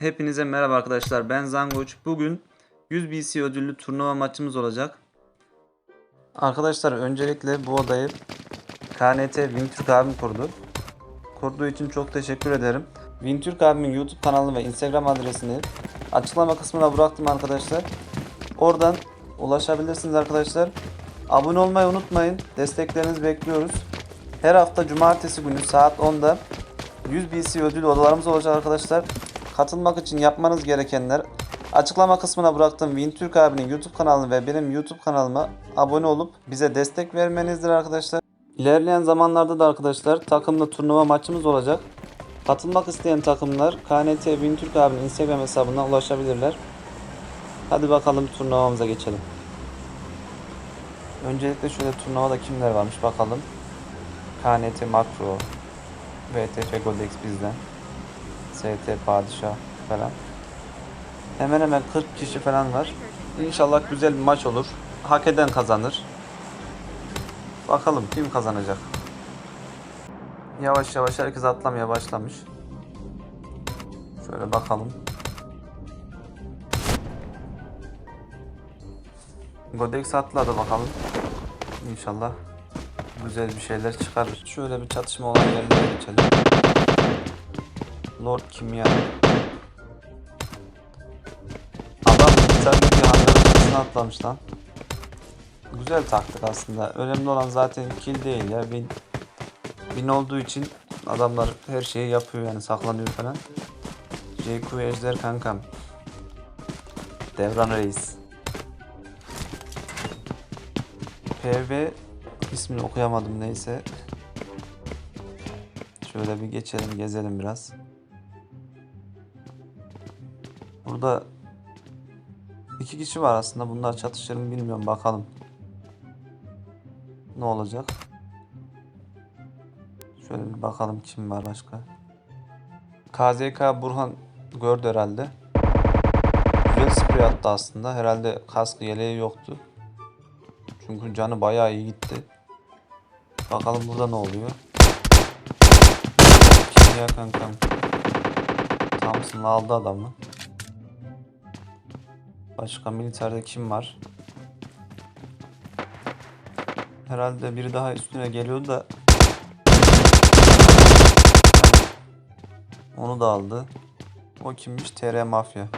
Hepinize merhaba arkadaşlar. Ben Zangoç. Bugün 100 BC ödüllü turnuva maçımız olacak. Arkadaşlar öncelikle bu odayı KNT Wintürk abim kurdu. Kurduğu için çok teşekkür ederim. Wintürk abimin YouTube kanalını ve Instagram adresini açıklama kısmına bıraktım arkadaşlar. Oradan ulaşabilirsiniz arkadaşlar. Abone olmayı unutmayın. Desteklerinizi bekliyoruz. Her hafta cumartesi günü saat 10'da 100 BC ödül odalarımız olacak arkadaşlar. Katılmak için yapmanız gerekenler açıklama kısmına bıraktığım Wintürk abinin YouTube kanalını ve benim YouTube kanalıma abone olup bize destek vermenizdir arkadaşlar. İlerleyen zamanlarda da arkadaşlar takımlı turnuva maçımız olacak. Katılmak isteyen takımlar KNT Wintürk abinin Instagram hesabına ulaşabilirler. Hadi bakalım turnuvamıza geçelim. Öncelikle şöyle turnuvada kimler varmış bakalım. KNT Makro, VTF Godex bizden. ST Padişah falan. Hemen hemen 40 kişi falan var. İnşallah güzel bir maç olur. Hak eden kazanır. Bakalım kim kazanacak. Yavaş yavaş herkes atlamaya başlamış. Şöyle bakalım. Godex atladı bakalım. İnşallah güzel bir şeyler çıkarır. Şöyle bir çatışma olan yerlere geçelim. Lord Kimya. Adam bilgisayarda bir hangarın kapısına atlamış lan. Güzel taktik aslında. Önemli olan zaten kill değil ya. Win, win olduğu için adamlar her şeyi yapıyor yani saklanıyor falan. JQ Ejder kankam. Devran Reis. PV ismini okuyamadım neyse. Şöyle bir geçelim gezelim biraz. Burada iki kişi var aslında. Bunlar çatışır mı bilmiyorum. Bakalım. Ne olacak? Şöyle bir bakalım kim var başka. KZK Burhan gördü herhalde. Güzel sprey attı aslında. Herhalde kaskı yeleği yoktu. Çünkü canı bayağı iyi gitti. Bakalım burada ne oluyor. Kim ya kankam? Thompson'la aldı adamı. Başka militerde kim var? Herhalde biri daha üstüne geliyordu da onu da aldı. O kimmiş? TR Mafya.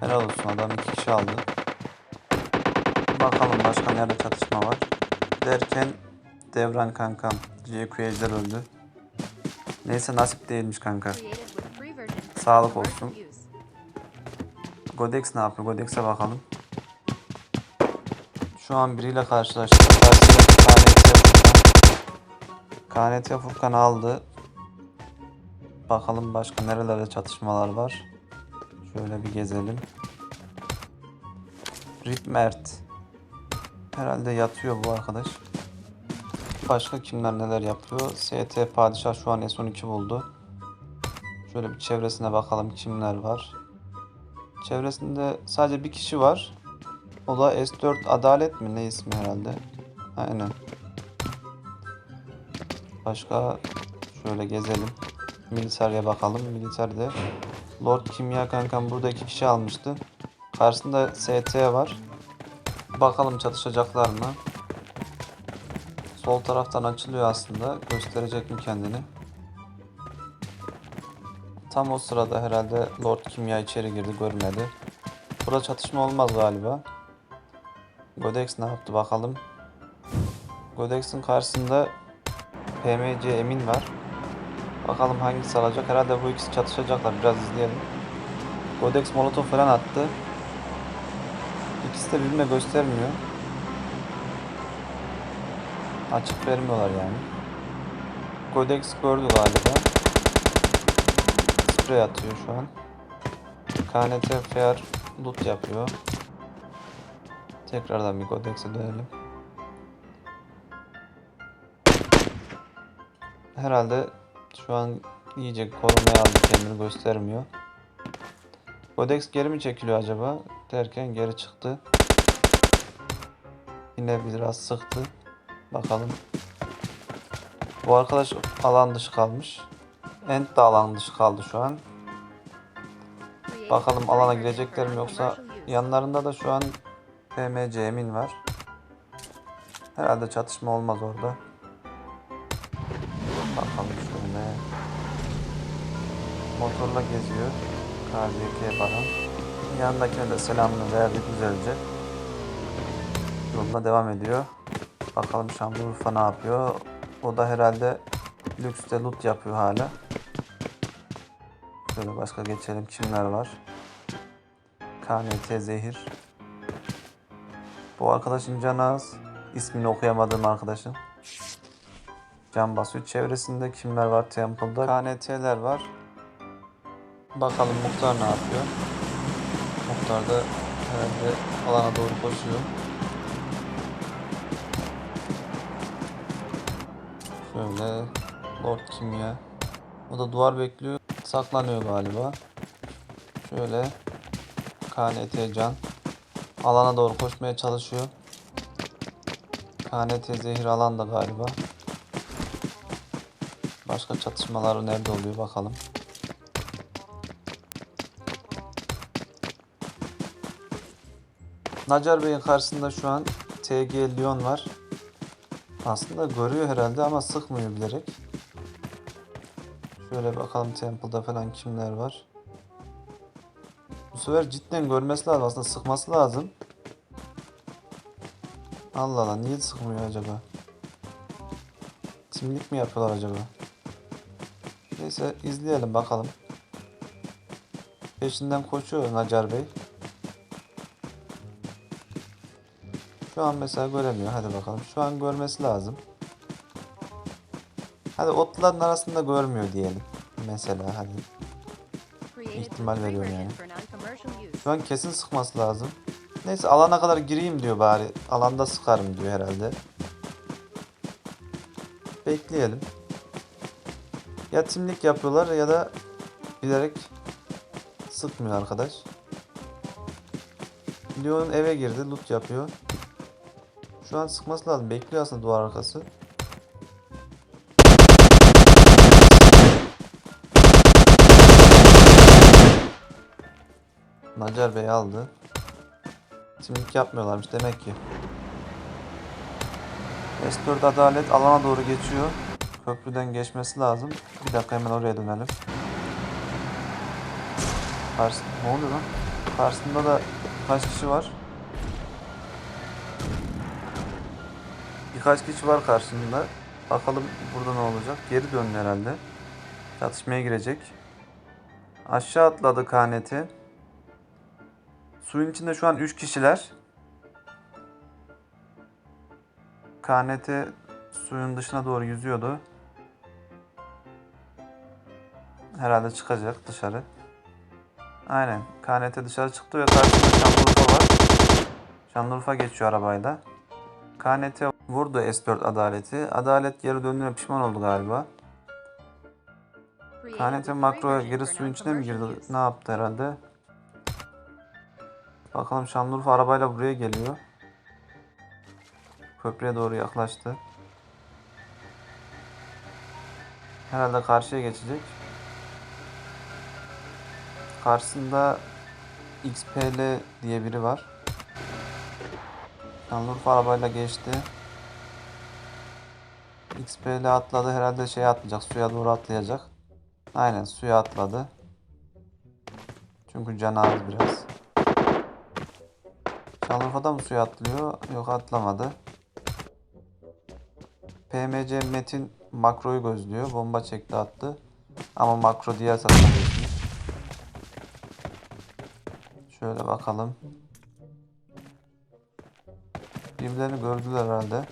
Helal olsun adam iki kişi aldı. Bakalım başka nerede çatışma var. Derken Devran kankam. GQ Ejder öldü. Neyse nasip değilmiş kanka. Sağlık olsun. Godex ne yapıyor? Godex'e bakalım. Şu an biriyle karşılaştık. Karşısında KNT Furkan. KNT Furkan aldı. Bakalım başka nerelerde çatışmalar var. Şöyle bir gezelim. Rip Mert. Herhalde yatıyor bu arkadaş. Başka kimler neler yapıyor? ST Padişah şu an S12 buldu. Şöyle bir çevresine bakalım kimler var. Çevresinde sadece bir kişi var. O da S4 Adalet mi ne ismi herhalde. Aynen. Başka şöyle gezelim. Militarya bakalım. Militaride Lord Kimya kankam burada iki kişi almıştı. Karşısında ST var. Bakalım çatışacaklar mı? Sol taraftan açılıyor aslında. Gösterecek mi kendini? Tam o sırada herhalde Lord Kimya içeri girdi görmedi. Burada çatışma olmaz galiba. Godex ne yaptı bakalım. Godex'in karşısında PMC Emin var. Bakalım hangisi alacak. Herhalde bu ikisi çatışacaklar. Biraz izleyelim. Godex Molotov falan attı. İkisi de birbirine göstermiyor. Açık vermiyorlar yani. Godex gördü galiba. Sprey atıyor şu an. KNT Fair loot yapıyor. Tekrardan bir Godex'e dönelim. Herhalde şu an iyice korumaya aldı kendini göstermiyor. Godex geri mi çekiliyor acaba? Derken geri çıktı. Yine biraz sıktı. Bakalım. Bu arkadaş alan dışı kalmış. End de alan dışı kaldı şu an. Bakalım alana girecekler mi yoksa yanlarında da şu an PMC Emin var. Herhalde çatışma olmaz orada. Bakalım şöyle. Motorla geziyor. KZK Baran. Yanındakine de selamını verdik güzelce. Yoluna devam ediyor. Bakalım Şanlıurfa ne yapıyor? O da herhalde lükste loot yapıyor hala. Şöyle başka geçelim. Kimler var? KNT Zehir. Bu arkadaşın canı az. İsmini okuyamadığım arkadaşın. Can basıyor. Çevresinde kimler var Temple'da? KNT'ler var. Bakalım Muhtar ne yapıyor? Muhtar da herhalde alana doğru koşuyor. Şöyle Lord kim ya? O da duvar bekliyor. Saklanıyor galiba. Şöyle KNT Can alana doğru koşmaya çalışıyor. KNT Zehir alanda galiba. Başka çatışmalar nerede oluyor bakalım. Nacar Bey'in karşısında şu an TG Lyon var. Aslında görüyor herhalde ama sıkmıyor bilerek. Şöyle bakalım Temple'da falan kimler var. Bu sefer cidden görmesi lazım aslında sıkması lazım. Allah Allah niye sıkmıyor acaba? Timlik mi yapıyorlar acaba? Neyse izleyelim bakalım. Peşinden koşuyor Nacar Bey. Şu an mesela göremiyor. Hadi bakalım. Şu an görmesi lazım. Hadi otların arasında görmüyor diyelim. Mesela hadi. ihtimal veriyorum yani. Şu an kesin sıkması lazım. Neyse alana kadar gireyim diyor bari. Alanda sıkarım diyor herhalde. Bekleyelim. Ya timlik yapıyorlar ya da bilerek sıkmıyor arkadaş. Leon eve girdi. Loot yapıyor. Şu an sıkması lazım. Bekliyor aslında duvar arkası. Nacar Bey aldı. Timlik yapmıyorlarmış demek ki. S4 Adalet alana doğru geçiyor. Köprüden geçmesi lazım. Bir dakika hemen oraya dönelim. Karşı... Ne oluyor lan? Karşısında da kaç kişi var? Birkaç kişi var karşısında. Bakalım burada ne olacak. Geri döndü herhalde. Çatışmaya girecek. Aşağı atladı KNT. Suyun içinde şu an 3 kişiler. KNT suyun dışına doğru yüzüyordu. Herhalde çıkacak dışarı. Aynen. KNT dışarı çıktı ve karşısında Şanlıurfa var. Şanlıurfa geçiyor arabayla. KNT vurdu S4 Adaleti. Adalet geri döndüğüne pişman oldu galiba. KNT makroya geri suyun içine mi girdi? Ne yaptı herhalde? Bakalım Şanlıurfa arabayla buraya geliyor. Köprüye doğru yaklaştı. Herhalde karşıya geçecek. Karşısında XPL diye biri var. Şanlıurfa arabayla geçti. XPL atladı. Herhalde şey atlayacak. Suya doğru atlayacak. Aynen suya atladı. Çünkü canı az biraz. Şanlıurfa'da mı suya atlıyor? Yok atlamadı. PMC Metin makroyu gözlüyor. Bomba çekti attı. Ama makro diğer tarafa geçmiş. Şöyle bakalım. Birbirlerini gördüler herhalde.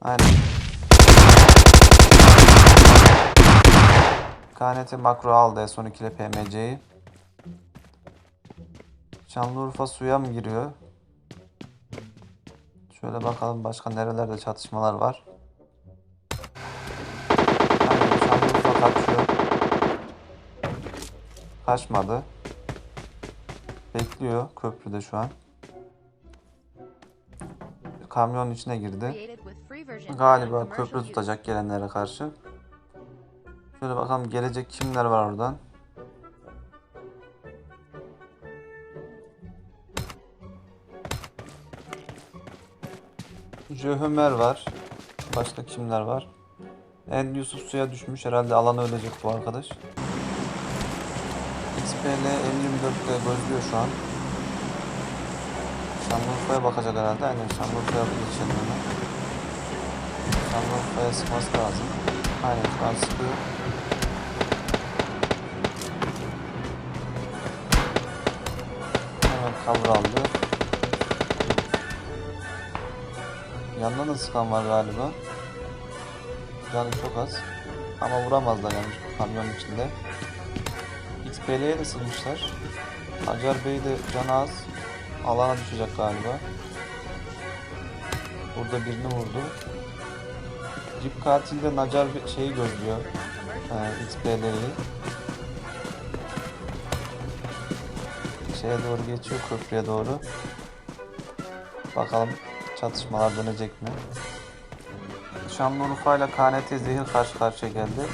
Aynen. KNT makro aldı S12 ile PMC'yi. Şanlıurfa suya mı giriyor? Şöyle bakalım başka nerelerde çatışmalar var. Aynen, Şanlıurfa kaçıyor. Kaçmadı. Bekliyor köprüde şu an. Kamyonun içine girdi. Galiba köprü tutacak gelenlere karşı. Şöyle bakalım gelecek kimler var oradan. Jöhömer var. Başka kimler var? En Yusuf suya düşmüş. Herhalde alana ölecek bu arkadaş. XPL M24'te gözlüyor şu an. Şanlıurfa'ya bakacak herhalde. Aynen Şanlıurfa'ya geçelim hemen. Şanlıurfa'ya sıkması lazım. Aynen şu an sıkıyor. Hemen cover aldı. Yandan da sıkan var galiba. Canı çok az. Ama vuramazlar yani kamyonun içinde. XPL'ye de sığmışlar. Acar Bey de canı az. Alana düşecek galiba. Burada birini vurdu. Cip katil de Nacar şeyi gözlüyor. Ee, XP'leri. Şeye doğru geçiyor köprüye doğru. Bakalım çatışmalar dönecek mi? Şanlıurfa ile KNT Zehir karşı karşıya geldi.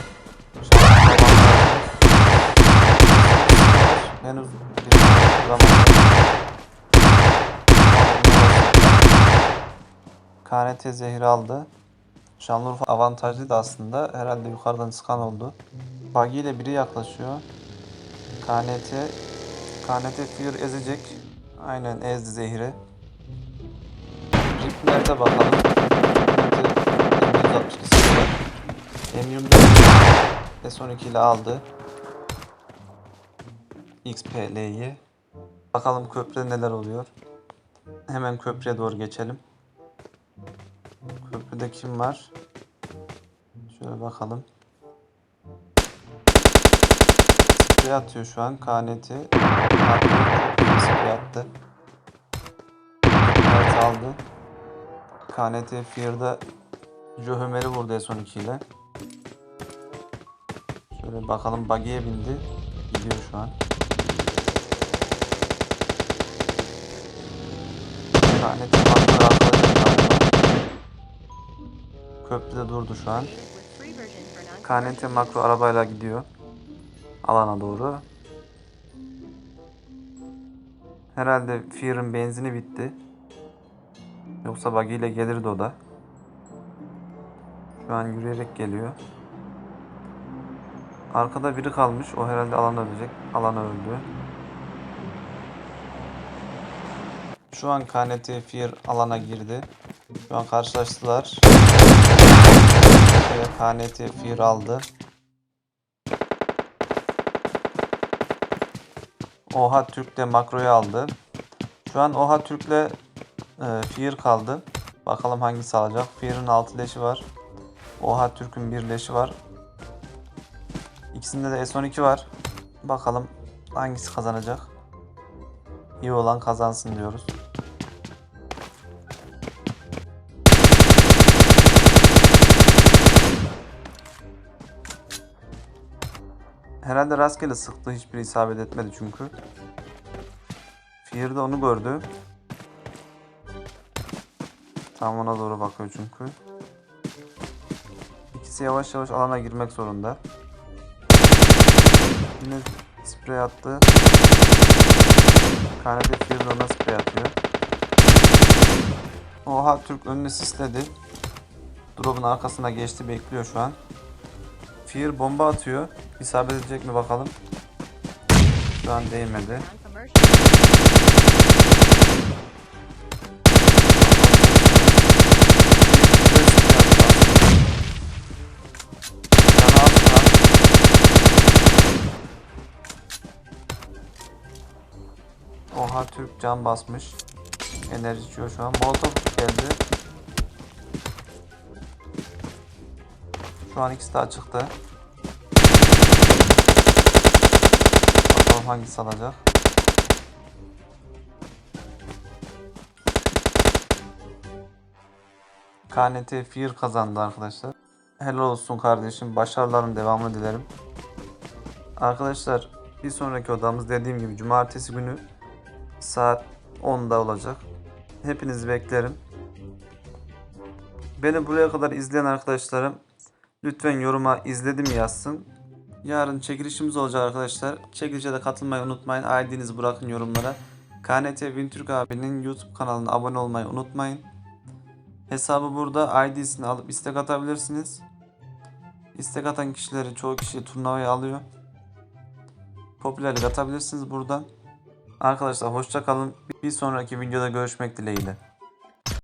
Henüz bir vuramadı. KNT Zehir aldı. Şanlıurfa avantajlıydı aslında. Herhalde yukarıdan sıkan oldu. Buggy ile biri yaklaşıyor. KNT KNT Fear ezecek. Aynen ezdi Zehir'i. Nerede bakalım. M162 var. M24 S12 ile aldı. XPL'yi. Bakalım köprüde neler oluyor. Hemen köprüye doğru geçelim. Köprüde kim var? Şöyle bakalım. Sprey atıyor şu an KNT. Sprey attı. Evet aldı. KNT Fear'da Jöhömer'i vurdu S12 ile. Şöyle bakalım buggy'e bindi. Gidiyor şu an. KNT farklı arkadaşlar galiba. Köprüde durdu şu an. KNT makro arabayla gidiyor. Alana doğru. Herhalde Fear'ın benzini bitti. Yoksa buggy ile gelirdi o da. Şu an yürüyerek geliyor. Arkada biri kalmış. O herhalde alana ölecek. Alana öldü. Şu an KNT Fear alana girdi. Şu an karşılaştılar. Ve KNT Fear aldı. Oha Türk de makroyu aldı. Şu an Oha Türk'le e, Fear kaldı. Bakalım hangisi alacak. Fear'ın 6 leşi var. Oha Türk'ün 1 leşi var. İkisinde de S12 var. Bakalım hangisi kazanacak. İyi olan kazansın diyoruz. Herhalde rastgele sıktı. Hiçbir isabet etmedi çünkü. Fear de onu gördü. Tam ona doğru bakıyor çünkü. İkisi yavaş yavaş alana girmek zorunda. Yine sprey attı. Fear de ona sprey atıyor. Oha Türk önünü sisledi. Drop'un arkasına geçti bekliyor şu an. Fear bomba atıyor. İsabet edecek mi bakalım. Şu an değmedi. Oha Türk can basmış. Enerji içiyor şu an. Molotov geldi. Şu an ikisi de açıkta. Bakalım hangisi alacak. KNT Fear kazandı arkadaşlar. Helal olsun kardeşim. Başarıların devamını dilerim. Arkadaşlar bir sonraki odamız dediğim gibi cumartesi günü saat 10'da olacak. Hepinizi beklerim. Beni buraya kadar izleyen arkadaşlarım lütfen yoruma izledim yazsın. Yarın çekilişimiz olacak arkadaşlar. Çekilişe de katılmayı unutmayın. ID'nizi bırakın yorumlara. KNT Wintürk abinin YouTube kanalına abone olmayı unutmayın. Hesabı burada ID'sini alıp istek atabilirsiniz. İstek atan kişileri çoğu kişi turnuvaya alıyor. Popülerlik atabilirsiniz buradan. Arkadaşlar hoşça kalın. Bir sonraki videoda görüşmek dileğiyle.